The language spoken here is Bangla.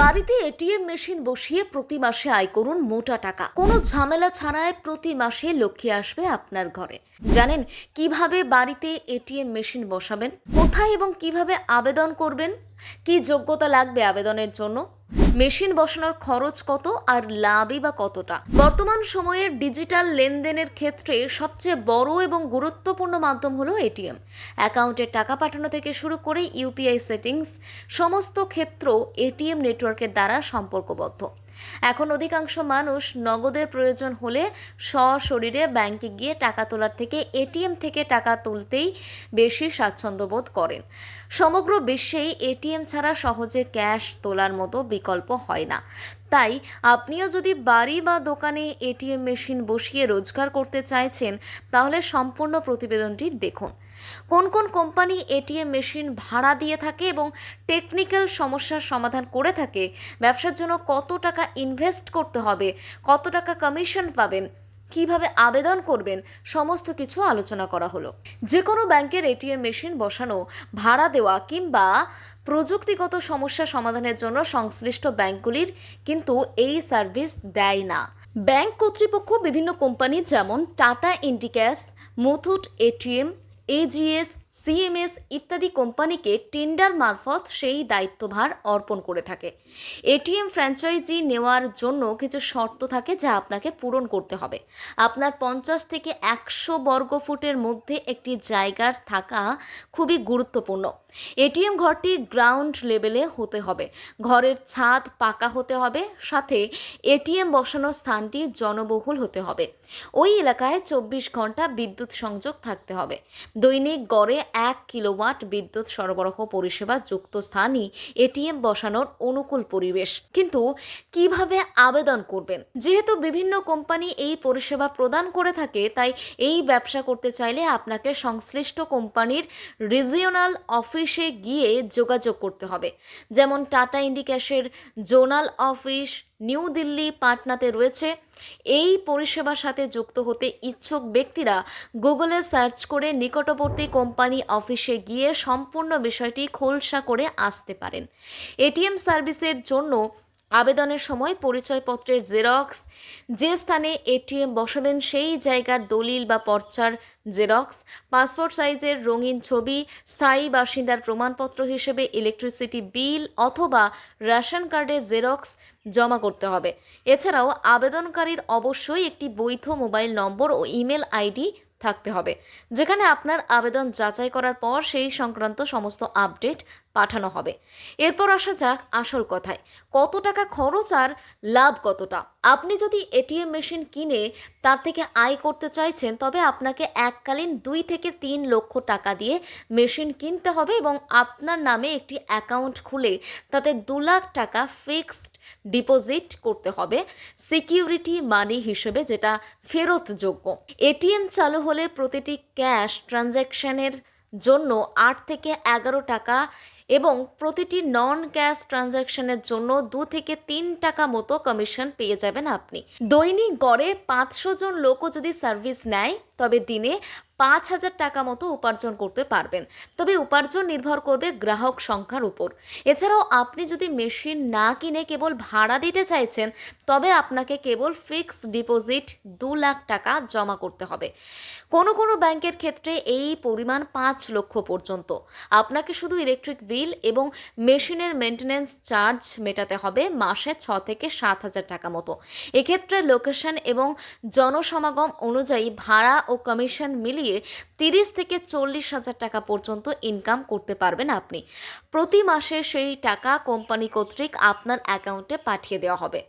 বাড়িতে এটিএম মেশিন বসিয়ে প্রতি মাসে আয় করুন মোটা টাকা। কোনো ঝামেলা ছাড়ায় প্রতি মাসে লক্ষ্যে আসবে আপনার ঘরে। জানেন কীভাবে বাড়িতে এটিএম মেশিন বসাবেন? কোথায় এবং কীভাবে আবেদন করবেন? কি যোগ্যতা লাগবে আবেদনের জন্য? মেশিন বসানোর খরচ কত আর লাভই বা কতটা? বর্তমান সময়ের ডিজিটাল লেনদেনের ক্ষেত্রে সবচেয়ে বড় এবং গুরুত্বপূর্ণ মাধ্যম হলো এটিএম। অ্যাকাউন্টে টাকা পাঠানো থেকে শুরু করে ইউপিআই সেটিংস, সমস্ত ক্ষেত্র এটিএম নেটওয়ার্কের দ্বারা সম্পর্কবদ্ধ। এখন অধিকাংশ মানুষ নগদের প্রয়োজন হলে সশরীরে ব্যাংকে গিয়ে টাকা তোলার থেকে এটিএম থেকে টাকা তুলতেই বেশি স্বাচ্ছন্দ্য বোধ করেন। সমগ্র বিশ্বেই এটিএম ছাড়া সহজে ক্যাশ তোলার মতো বিকল্প হয় না। তাই আপনিও যদি বাড়ি বা দোকানে এটিএম মেশিন বসিয়ে রোজগার করতে চাইছেন, তাহলে সম্পূর্ণ প্রতিবেদনটি দেখুন। কোন কোন কোম্পানি এটিএম মেশিন ভাড়া দিয়ে থাকে এবং টেকনিক্যাল সমস্যার সমাধান করে থাকে, ব্যবসার জন্য কত টাকা ইনভেস্ট করতে হবে, কত টাকা কমিশন পাবেন কীভাবে আবেদন করবেন, সমস্ত কিছু আলোচনা করা হলো। যে কোনো ব্যাংকের এটিএম মেশিন বসানো, ভাড়া দেওয়া কিংবা প্রযুক্তিগত সমস্যা সমাধানের জন্য সংশ্লিষ্ট ব্যাংকগুলির কিন্তু এই সার্ভিস দেয় না। ব্যাংক কর্তৃপক্ষ বিভিন্ন কোম্পানি যেমন Tata, Indicash, Muthoot, ATM, AGS CMS ইত্যাদি কোম্পানিকে টেন্ডার মারফত সেই দায়িত্বভার অর্পণ করে থাকে। এটিএম ফ্র্যাঞ্চাইজি নেওয়ার জন্য কিছু শর্ত থাকে যা আপনাকে পূরণ করতে হবে। আপনার পঞ্চাশ থেকে একশো বর্গ ফুটের মধ্যে একটি জায়গার থাকা খুবই গুরুত্বপূর্ণ। এটিএম ঘরটি গ্রাউন্ড লেভেলে হতে হবে। ঘরের ছাদ পাকা হতে হবে, সাথে এটিএম বসানোর স্থানটি জনবহুল হতে হবে। ওই এলাকায় চব্বিশ ঘণ্টা বিদ্যুৎ সংযোগ থাকতে হবে। দৈনিক গড়ে এক কিলোওয়াট বিদ্যুৎ সরবরাহ পরিষেবা যুক্ত স্থানই এটিএম বসানোর অনুকূল পরিবেশ। কিন্তু কীভাবে আবেদন করবেন? যেহেতু বিভিন্ন কোম্পানি এই পরিষেবা প্রদান করে থাকে, তাই এই ব্যবসা করতে চাইলে আপনাকে সংশ্লিষ্ট কোম্পানির রিজিওনাল অফিসে গিয়ে যোগাযোগ করতে হবে। যেমন টাটা ইন্ডিক্যাশের জোনাল অফিস নিউ দিল্লি পাটনাতে রয়েছে। এই পরিষেবার সাথে যুক্ত হতে ইচ্ছুক ব্যক্তিরা গুগলে সার্চ করে নিকটবর্তী কোম্পানি অফিসে গিয়ে সম্পূর্ণ বিষয়টি খোলসা করে আসতে পারেন। এটিএম সার্ভিসের জন্য আবেদনের সময় পরিচয়পত্রের জেরক্স, যে স্থানে এটিএম বসাবেন সেই জায়গার দলিল বা পর্চার জেরক্স, পাসপোর্ট সাইজের রঙিন ছবি, স্থায়ী বাসিন্দার প্রমাণপত্র হিসেবে ইলেকট্রিসিটি বিল অথবা রেশন কার্ডের জেরক্স জমা করতে হবে। এছাড়াও আবেদনকারীর অবশ্যই একটি বৈধ মোবাইল নম্বর ও ইমেল আইডি থাকতে হবে। যেখানে আপনার আবেদন যাচাই করার পর সেই সংক্রান্ত সমস্ত আপডেট পাঠানো হবে। এরপর আসা যাক আসল কথায়। কত টাকা খরচ আর লাভ কতটা? আপনি যদি এটিএম মেশিন কিনে তার থেকে আয় করতে চাইছেন, তবে আপনাকে এককালীন দুই থেকে তিন লক্ষ টাকা দিয়ে মেশিন কিনতে হবে এবং আপনার নামে একটি অ্যাকাউন্ট খুলে তাতে দু লাখ টাকা ফিক্সড ডিপোজিট করতে হবে। সিকিউরিটি মানি হিসেবে যেটা ফেরতযোগ্য। এটিএম চালু হলে প্রতিটি ক্যাশ ট্রানজ্যাকশানের জন্য আট থেকে এগারো টাকা এবং প্রতিটি নন ক্যাশ ট্রানজ্যাকশনের জন্য দু থেকে তিন টাকা মতো কমিশন পেয়ে যাবেন আপনি। দৈনিক গড়ে পাঁচশো জন লোকও যদি সার্ভিস নেয় তবে দিনে পাঁচ হাজার টাকা মতো উপার্জন করতে পারবেন। তবে উপার্জন নির্ভর করবে গ্রাহক সংখ্যার উপর। এছাড়াও আপনি যদি মেশিন না কিনে কেবল ভাড়া দিতে চাইছেন, তবে আপনাকে কেবল ফিক্সড ডিপোজিট দু লাখ টাকা জমা করতে হবে। কোনো কোনো ব্যাংকের ক্ষেত্রে এই পরিমাণ পাঁচ লক্ষ পর্যন্ত। আপনাকে শুধু ইলেকট্রিক বিল এবং মেশিনের মেনটেন্যান্স চার্জ মেটাতে হবে মাসে ছ থেকে সাত হাজার টাকা মতো। এক্ষেত্রে লোকেশন এবং জনসমাগম অনুযায়ী ভাড়া ও কমিশন মিলিয়ে তিরিশ থেকে চল্লিশ হাজার টাকা পর্যন্ত ইনকাম করতে পারবেন আপনি। প্রতি মাসে সেই টাকা কোম্পানি কর্তৃক আপনার অ্যাকাউন্টে পাঠিয়ে দেওয়া হবে।